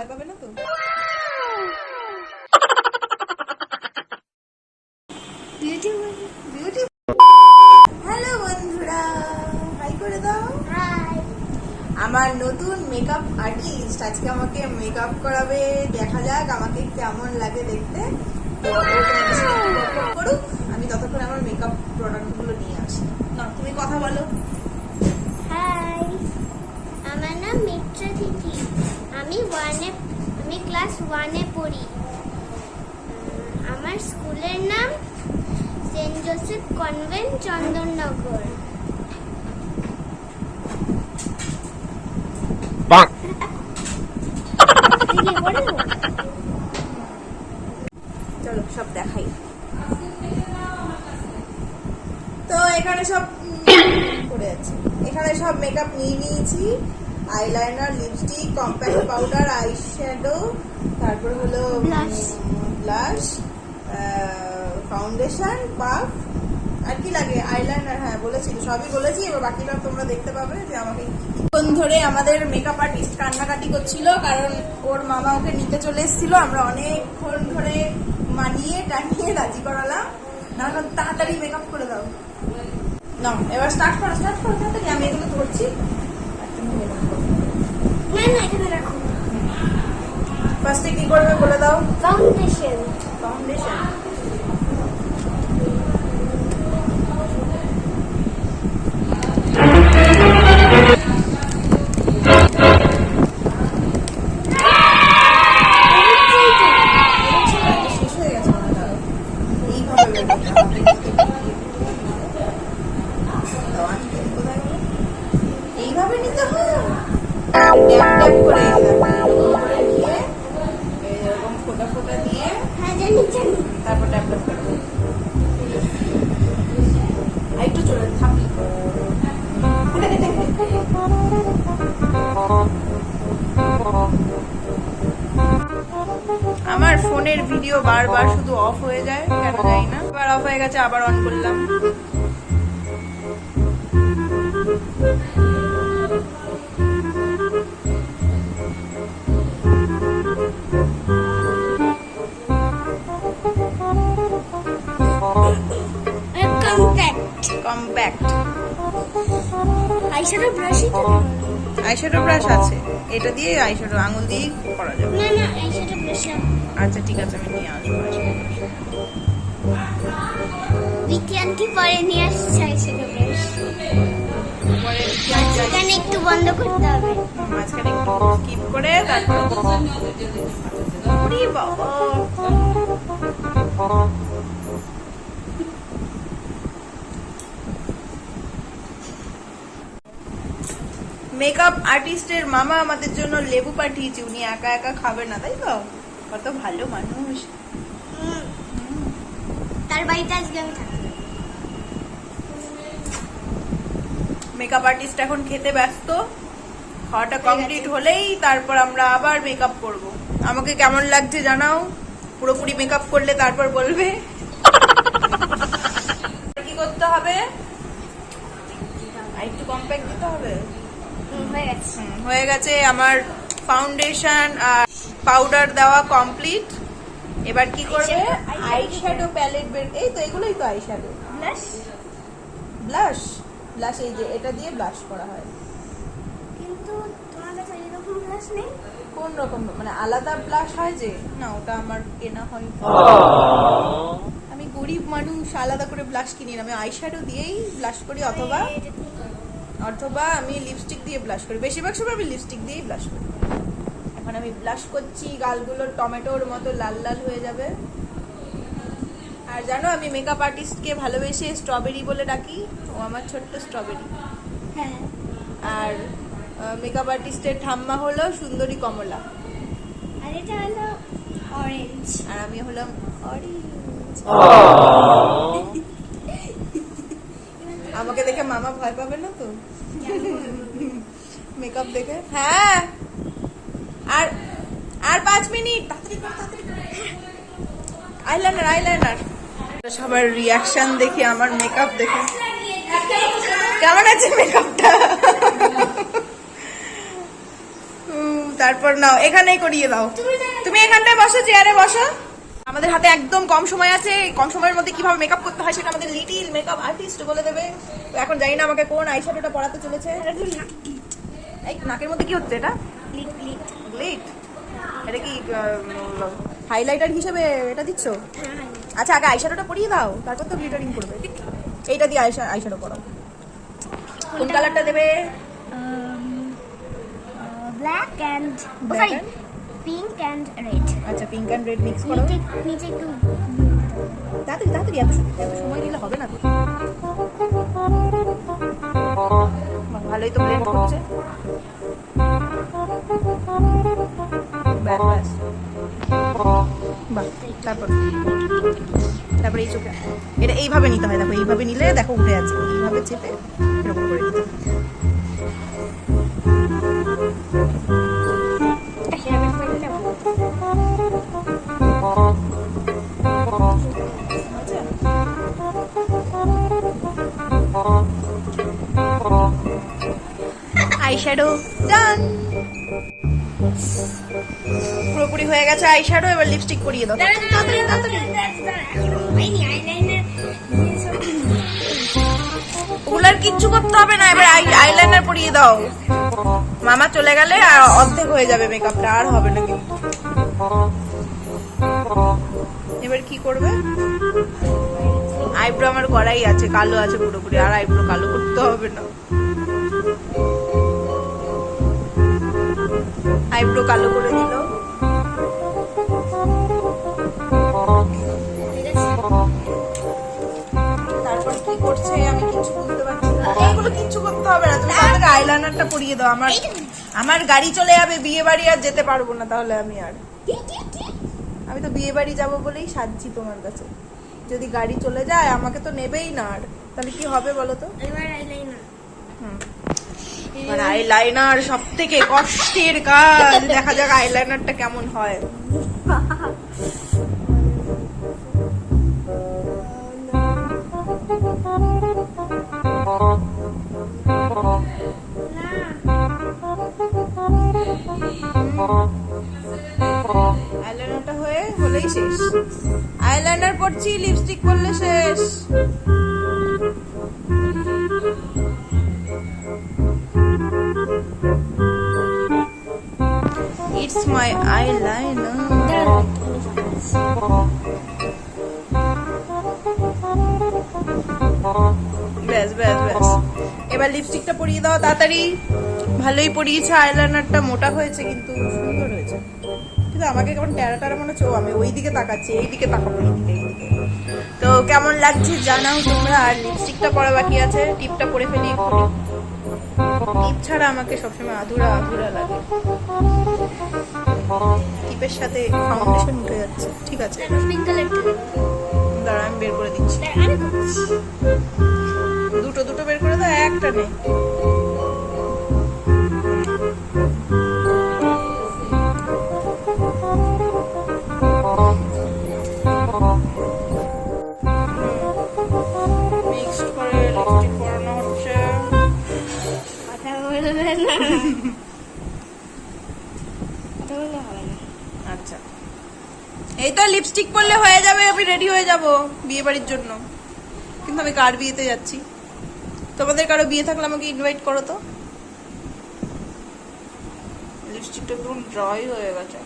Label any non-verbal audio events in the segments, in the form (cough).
ভয় পাবে না তো? হ্যালো বন্ধুরা। হাই করে দাও। আমার নতুন মেকআপ আর্টিস্ট আজকে আমাকে মেকআপ করাবে। দেখা যাক আমাকে কেমন লাগে দেখতে। করুক। আমি ততক্ষণ আমার মেকআপ প্রোডাক্টগুলো নিয়ে আসি। না তুমি কথা বলো। হাই আমার নাম মিত্রা আমি ওয়ানে আমি ক্লাস ওয়ানে পড়ি। আমার স্কুলের নাম সেন্ট জোসেফ কনভেন্ট চন্দননগর। চলো সব দেখাই। তো এখানে সব আছে। এখানে সব মেকআপ নিয়ে নিয়েছি। Eyeliner lipstick compact powder eye shadow তারপর হলো ব্লাশ ফাউন্ডেশন পাফ আর কি লাগে? আইলাইনার হ্যাঁ বলেছি সবই বলেছি এবার বাকিটা তোমরা দেখতে পাবে যে আমাকে কোন ধরে আমাদের মেকআপ আর্টিস্ট কান্নাকাটি করছিল কারণ ওর মামা ওকে নিতে চলে এসেছিল আমরা অনেকক্ষণ ধরে মানিয়ে টানিয়ে রাজি করালাম না হলে তাড়াতাড়ি মেকআপ করে দাও। না এবার স্টার্ট করো স্টার্ট করো তাড়াতাড়ি আমি এগুলো ধরছি। ফার্স্টে কি করবে বলে দাও? ফাউন্ডেশন ফাউন্ডেশন ফোটা দিয়ে হ্যাঁ তারপর করব একটু চলে আমার ফোনের ভিডিও বারবার শুধু অফ হয়ে যায় কেন জানি না। এবার অফ হয়ে গেছে আবার অন করলাম। আইশ্যাডো ব্রাশই তো? আইশ্যাডো ব্রাশ আছে। এটা দিয়ে আইশ্যাডো আঙুল দিয়েই করা যাবে। না না আইশ্যাডো ব্রাশ আচ্ছা ঠিক আছে আমি নিয়ে আসব brush। বিজ্ঞানটি পরে নিয়ে আসছে আইশ্যাডো ব্রাশ এখানে একটু বন্ধ করতে হবে। মাঝখানে একটু স্কিপ করে তারপর বাবা। মেকআপ আর্টিস্টের মামা আমাদের জন্য লেবু পাঠিয়েছে। উনি একা একা খাবে না তাই তো? কত ভালো মানুষ। তার বাড়িতে আজকে আমি থাকি মেকআপ আর্টিস্ট এখন খেতে ব্যস্ত। খাওয়াটা কমপ্লিট হলেই তারপর আমরা আবার মেকআপ করব। আমাকে কেমন লাগছে জানাও? পুরোপুরি মেকআপ করলে তারপর বলবে। কি করতে হবে? একটু কম্প্যাক্ট দিতে হবে? হয়ে গেছে হয়ে আমার ফাউন্ডেশন আর পাউডার দেওয়া কমপ্লিট এবার কি করবে? Eyeshadow, আই শ্যাডো প্যালেট বের এই তো এগুলোই তো eye shadow blush blush blush এই যে এটা দিয়ে ব্লাশ করা হয়। কিন্তু তোমার কাছে এরকম ব্লাশ নেই। কোন রকম? মানে আলাদা ব্লাশ হয় যে? না ওটা আমার কেনা হয় আমি গরিব মানুষ আলাদা করে ব্লাশ কিনি না। আমি আইশ্যাডো দিয়েই ব্লাশ করি অথবা। অথবা আমি লিপস্টিক দিয়ে ব্লাশ করি। বেশিরভাগ সময় আমি লিপস্টিক দিয়েই ব্লাশ করি। এখন আমি ব্লাশ করছি গালগুলো টমেটোর মতো লাল লাল হয়ে যাবে। আর জানো আমি মেকআপ আর্টিস্টকে ভালোবেসে স্ট্রবেরি বলে ডাকি। ও আমার ছোট্ট স্ট্রবেরি হ্যাঁ। আর মেকআপ আর্টিস্টের ঠাম্মা হলো সুন্দরী কমলা। আর এটা হলো অরেঞ্জ আর আমি হলাম অরেঞ্জ (laughs) আমাকে দেখে মামা ভয় পাবে না তো? মেকআপ দেখে? হ্যাঁ। আর আর পাঁচ মিনিট। আইলাইনার আইলাইনার সবার রিয়াকশন দেখে, আমার মেকআপ দেখে। কেমন আছে মেকআপটা তারপর নাও, এখানেই করিয়ে দাও। তুমি এখানটায় বসো, চেয়ারে বসো। আমাদের হাতে একদম কম সময় আছে। কম সময়ের মধ্যে কীভাবে মেকআপ করতে হয় সেটা আমাদের লিটিল মেকআপ আর্টিস্ট বলে দেবে। তো এখন জানি না আমাকে কোন আইশ্যাডোটা পড়াতে চলেছে। এই নাকের মধ্যে কি হচ্ছে এটা? গ্লিট এটা কি হাইলাইটার হিসেবে এটা দিচ্ছ? হ্যাঁ আচ্ছা আগে আইশ্যাডোটা পরিয়ে দাও তারপর তো গ্লিটারিং করবে। এইটা দিয়ে আইশ্যাডো আইশ্যাডো পরাও কোন কালারটা দেবে? Black and? Pink and red আচ্ছা পিঙ্ক অ্যান্ড রেড মিক্স করো। নিচে একটু তাড়াতাড়ি তাড়াতাড়ি এত এত সময় দিলে হবে না তো। ভালোই তো ব্লেন্ড করছে। ব্যাস ব্যাস। বাহ তারপর তারপরে এই চোখে এটা এইভাবে নিতে হয়। দেখো এইভাবে নিলে দেখো উঠে আছে এইভাবে চেপে এরকম করে। আইশ্যাডো ডান পুরোপুরি হয়ে গেছে আইশ্যাডো এবার লিপস্টিক পরিয়ে দাও। তাড়াতাড়ি তাড়াতাড়ি। কিচ্ছু করতে হবে না এবার আইলাইনার পরিয়ে দাও। মামা চলে গেলে আর অর্ধেক হয়ে যাবে মেকআপটা আর হবে না কিন্তু। এবার কি করবে? আইব্রো আমার করাই আছে কালো আছে পুরোপুরি আর আইব্রো কালো করতে হবে না। আইব্রো কালো করে দিল। তারপর কি করছে আমি কিছু বুঝতে পারছি না। এইগুলো কিচ্ছু করতে হবে না তুমি তাড়াতাড়ি আইলাইনারটা পরিয়ে দাও। আমার আমার গাড়ি চলে যাবে বিয়ে বাড়ি আর যেতে পারব না তাহলে আমি আর। আমি তো বিয়ে বাড়ি যাব বলেই সাজছি তোমার কাছে। যদি গাড়ি চলে যায় আমাকে তো নেবেই না আর। তাহলে কি হবে বলো তো? এবার আর আইলাইনার সব থেকে কষ্টের কাজ। দেখা যাক আইলাইনারটা কেমন হয়। আইলাইনারটা হয়ে হলেই শেষ। আইলাইনার পরছি লিপস্টিক পরলে শেষ। ইটস মাই আইলাইনার ব্যাস ব্যাস ব্যাস। এবার লিপস্টিকটা পরিয়ে দাও তাড়াতাড়ি। ভালোই পরিয়েছে আইলাইনারটা মোটা হয়েছে কিন্তু সুন্দর হয়েছে। কিন্তু আমাকে কেমন ট্যারা ট্যারা মনে হচ্ছে, ও আমি ওই দিকে তাকাচ্ছি, এই দিকে তাকাবো এইদিকে এইদিকে তো কেমন লাগছে জানাও তোমরা, আর লিপস্টিকটা পরা বাকি আছে, টিপটা পরে ফেলি এক্ষুনি। টিপ ছাড়া আমাকে সবসময় আধুরা আধুরা লাগে। টিপের সাথে ফাউন্ডেশন উঠে যাচ্ছে। ঠিক আছে। দাঁড়া, আমি বের করে দিচ্ছি। দুটো দুটো বের করে দাও, একটা নেই (laughs) আচ্ছা। এই তো লিপস্টিক পরলে হয়ে যাবে আমি রেডি হয়ে যাব বিয়ে বাড়ির জন্য। কিন্তু আমি কার বিয়েতে যাচ্ছি? তোমাদের কারও বিয়ে থাকলে আমাকে ইনভাইট করো তো। লিপস্টিকটা একদম ড্রাই হয়ে গেছে।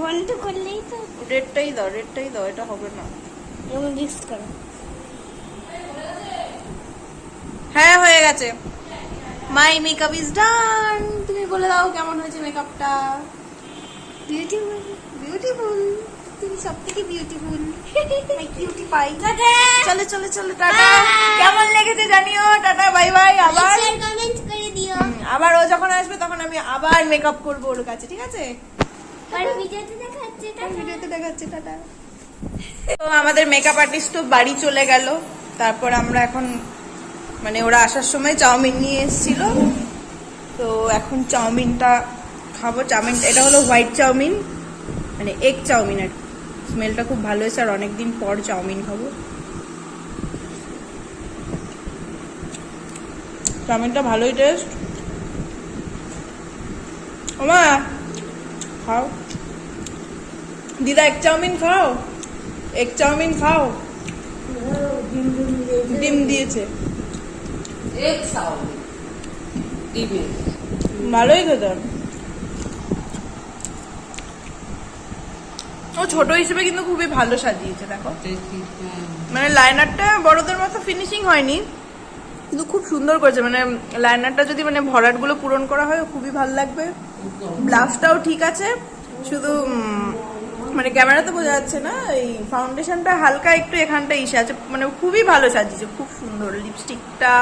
বন্ধ করলেই তো। রেডটাই দাও রেডটাই দাও এটা হবে না। মিক্স করো। হ্যাঁ হয়ে গেছে। মাই মেকআপ ইজ ডান তুমি বলে দাও কেমন হয়েছে মেকআপটা বিউটিফুল বিউটিফুল তুমি সব থেকে বিউটিফুল কিউটি পাই চলো চলো চলো টাটা। কেমন লেগেছে জানিও। টাটা বাই বাই আবার। কমেন্ট করে দিও। আবার ও যখন আসবে তখন আমি আবার মেকআপ করব ওর কাছে ঠিক আছে? টাটা। ভিডিওতে দেখাচ্ছি টাটা। তো আমাদের মেকআপ আর্টিস্ট তো বাড়ি চলে গেল। তারপর আমরা এখন মানে ওরা আসার সময় চাউমিন নিয়ে এসেছিল। তো এখন চাউমিনটা খাব। চাউমিন এটা হলো হোয়াইট চাউমিন মানে এগ চাউমিন আর স্মেলটা খুব ভালো হয়েছে আর অনেকদিন পর চাউমিন খাব। চাউমিনটা ভালোই টেস্ট ওমা খাও। দিদা এক চাউমিন খাও? এক চাউমিন খাও? ডিম দিয়েছে। এক চাউমিন ডিমে ভালোই খেতে ও ছোট হিসেবে কিন্তু খুবই ভালো সাজিয়েছে, দেখো। মানে লাইনারটা বড়দের মতো ফিনিশিং হয়নি, কিন্তু খুব সুন্দর করেছে। মানে লাইনারটা যদি মানে ভরাটগুলো পূরণ করা হয়, খুবই ভালো লাগবে। ব্লাউজটাও ঠিক আছে, শুধু মানে ক্যামেরা তো বোঝা যাচ্ছে না, এই ফাউন্ডেশনটা হালকা একটু এখানটা ইসে আছে। মানে খুবই ভালো সাজিয়েছে, খুব সুন্দর লিপস্টিকটা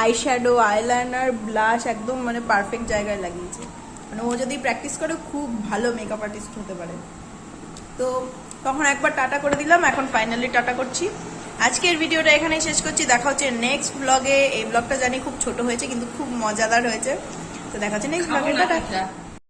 আই শ্যাডো আইলাইনার ব্লাশ একদম মানে পারফেক্ট জায়গায় লাগিয়েছে। মানে ও যদি প্র্যাকটিস করে খুব ভালো মেকআপ আর্টিস্ট হতে পারে। তো তখন একবার টাটা করে দিলাম এখন ফাইনালি টাটা করছি। আজকের ভিডিওটা এখানেই শেষ করছি। দেখা হচ্ছে নেক্সট ব্লগে এই ব্লগটা জানি খুব ছোট হয়েছে কিন্তু খুব মজাদার হয়েছে। তো দেখা হচ্ছে নেক্সট ব্লগে টাটা।